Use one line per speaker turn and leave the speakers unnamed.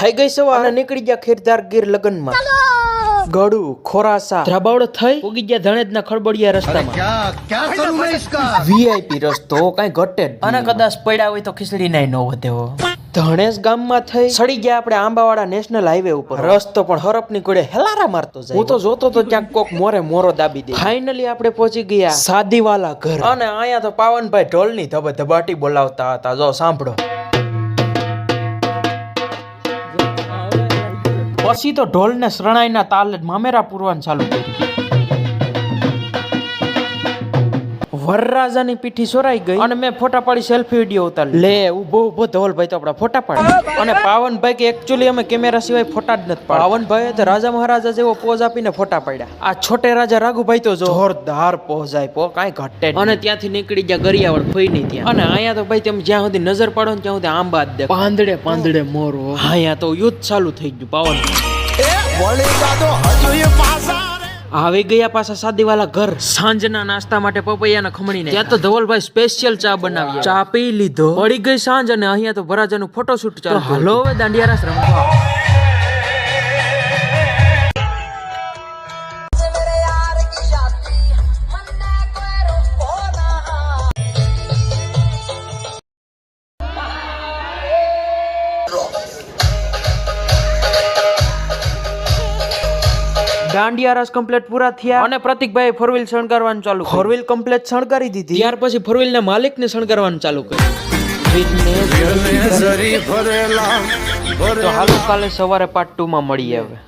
થઈ ગઈ સવાર. અને નીકળી ગયા ખીરધાર ગીર લગ્નમાં. ગળું ખોરાસા. ધ્રાબાવડો થઈ? ઉગી ગયા ધણેજ ના ખળબડિયા રસ્તામાં. વીઆઈપી રસ્તો કઈ ઘટે અને કદાચ પડ્યા હોય તો ખીચડી નાય નો વધેવો ધણેશ ગામમાં થઈ? સડી ગયા આપણે આંબાવાડા નેશનલ હાઈવે ઉપર. રસ્તો પણ હરપ નીકળે હેલારા મારતો જાય. હું તો જોતો તો ક્યાંક કોક મોરે મોરો દાબી દે. ફાઇનલી આપણે પહોંચી ગયા. સાદીવાલા ઘર. અને અહીંયા તો પાવનભાઈ ઢોલની ધબે ધબાટી બોલાવતા હતા. જો સાંભળો. પછી તો ઢોલને શરણાઈના તાલે મામેરા પૂરવાનું ચાલુ કર્યું. વરરાજાની પીઠી સોરાઈ ગઈ અને મેં ફોટા પાડી સેલ્ફી વીડિયો ઉતારી લે ઊભો ઊભો ધવલભાઈ તો આપણા ફોટા પાડી. અને પાવનભાઈ કે એકચ્યુઅલી અમે કેમેરા સિવાય ફોટા જ નથી પાવનભાઈ તો રાજા મહારાજા જેવો પોઝ આપીને ફોટા પાડ્યા. આ છોટે રાજા રાઘુભાઈ તો જો. જોરદાર પોઝ આપ્યો કાંઈ ઘટે. અને ત્યાંથી નીકળી ગયા ગરિયાવળ ફઈ નહીં ત્યાં. અને અહીંયા તો ભાઈ તમે જ્યાં સુધી નજર પાડો ને ત્યાં સુધી આંબા જ દે પાંદડે પાંદડે મોરો. અહીંયા તો યુદ્ધ ચાલુ થઈ ગયું પાવન આવી ગયા પાછા સાદીવાલા ઘર. સાંજના નાસ્તા માટે પપૈયાના ખમણીને ત્યાં તો ધવલભાઈ સ્પેશિયલ ચા બનાવી ચા પી લીધો. પડી ગઈ સાંજ અને અહીંયા તો ભરાજાનું ફોટોશૂટ ચાલુ હાલો હવે દાંડિયા રાસ રમવા. દાંડિયા રસ કમ્પ્લીટ પૂરા થયા. અને પ્રતિકભાઈ ફોર શણગારવાનું ચાલુ ફોર કમ્પ્લેટ શણગારી દીધી. ત્યાર પછી ફોર ના માલિક ને શણગારવાનું ચાલુ કર્યું. તો હાલો કાલે સવારે પાર્ટ ટુ માં મળીએ હવે.